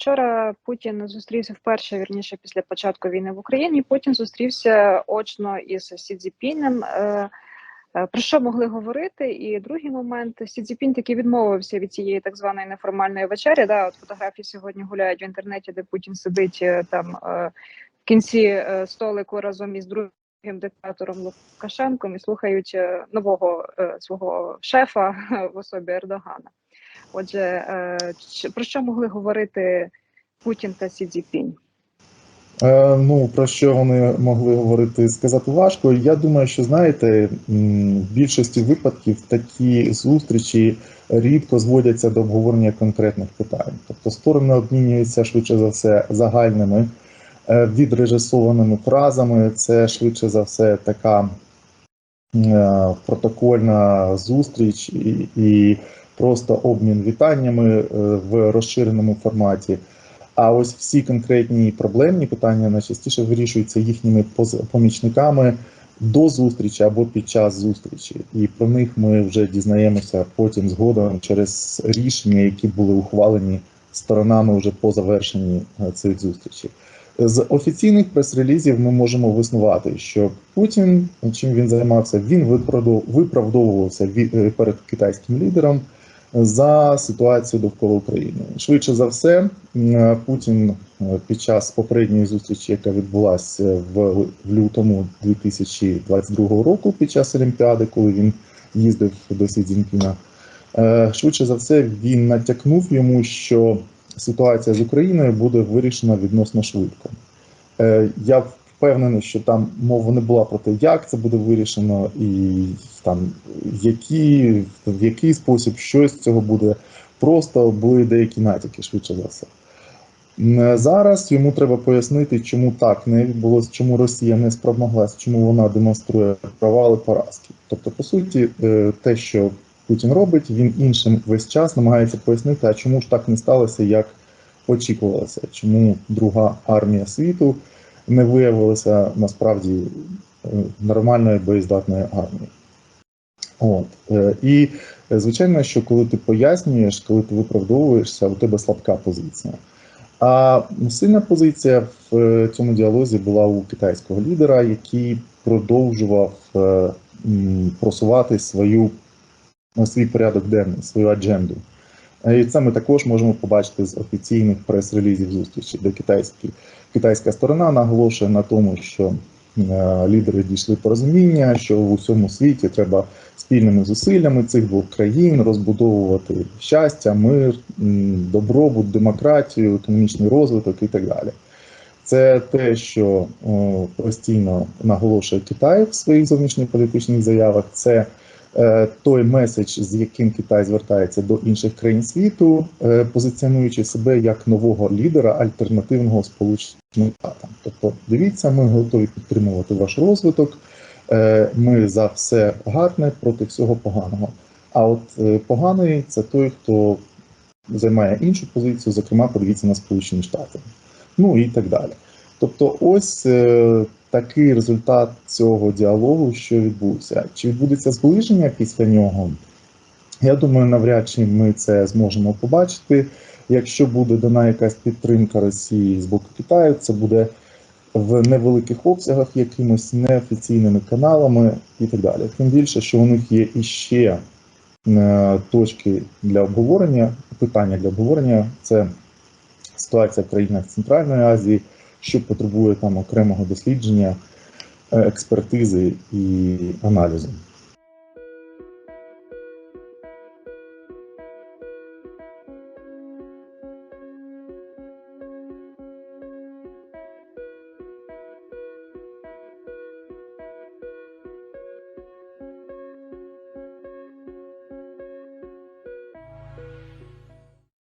Вчора Путін зустрівся вперше вірніше після початку війни в Україні. Потім зустрівся очно із Сі Цзіпінем. Е, е, Про що могли говорити? І другий момент Сі Цзіпін таки відмовився від цієї так званої неформальної вечері. Да, от фотографії сьогодні гуляють в інтернеті, де Путін сидить е, там в кінці столику разом із другим диктатором Лукашенком і слухають нового свого шефа в особі Ердогана. Отже, е, про що могли говорити Путін та Сі Цзіпінь? Е, ну, про що вони могли говорити, сказати важко. Я думаю, що знаєте, в більшості випадків такі зустрічі рідко зводяться до обговорення конкретних питань. Тобто сторони обмінюються швидше за все загальними е, відрежисованими фразами. Це швидше за все така протокольна зустріч і, і просто обмін вітаннями е, в розширеному форматі. А ось всі конкретні проблемні питання найчастіше вирішуються їхніми помічниками до зустрічі або під час зустрічі, і про них ми вже дізнаємося потім згодом через рішення, які були ухвалені сторонами вже по завершенні е, цих зустрічей. З офіційних прес-релізів ми можемо виснувати, що Путін, чим він займався, він виправдов- виправдовувався е, перед китайським лідером за ситуацію довкола України. Швидше за все, Путін е, під час попередньої зустрічі, яка відбулася в, лютому 2022 року, під час Олімпіади, коли він їздив до Сі Цзіньпіна, е, швидше за все він натякнув йому, що ситуація з Україною буде вирішена відносно швидко. Е, Я впевнений, що там мова не була про те, як це буде вирішено, і там які, в який спосіб щось цього буде. Просто були деякі натяки, швидше за все. Зараз йому треба пояснити, чому так не відбулося, чому Росія не спромоглася, чому вона демонструє провали поразки. Тобто, по суті, е, те, що Путін робить, він іншим весь час намагається пояснити, а чому ж так не сталося, як очікувалося, чому друга армія світу не виявилася насправді е, нормальною боєздатною армією. От. е, І е, звичайно, що коли ти пояснюєш, коли ти виправдовуєшся, у тебе слабка позиція. А сильна позиція в цьому діалозі була у китайського лідера, який продовжував просувати свою, свій порядок денний, свою адженду. Е, І це ми також можемо побачити з офіційних прес-релізів зустрічі, де китайські, китайська сторона наголошує на тому, що е, лідери дійшли порозуміння, що в усьому світі треба спільними зусиллями цих двох країн розбудовувати щастя, мир, добробут, демократію, економічний розвиток і так далі. Це те, що о, постійно наголошує Китай в своїх зовнішньополітичних заявах. Це е, той меседж, з яким Китай звертається до інших країн світу, е, позиціонуючи себе як нового лідера альтернативного Сполученим Штатам. Тобто, дивіться, ми готові підтримувати ваш розвиток. Е, Ми за все гарне проти всього поганого. А от е, поганий це той, хто займає іншу позицію, зокрема, подивіться на Сполучені Штати. Ну і так далі. Тобто, ось е, такий результат цього діалогу, що відбувся. Чи відбудеться зближення після нього? Я думаю, навряд чи ми це зможемо побачити. Якщо буде дана якась підтримка Росії з боку Китаю, це буде в невеликих обсягах, якимось неофіційними каналами і так далі. Тим більше, що у них є іще е, точки для обговорення, питання для обговорення це ситуація в країнах Центральної Азії, що потребує там окремого дослідження, е, експертизи і аналізу.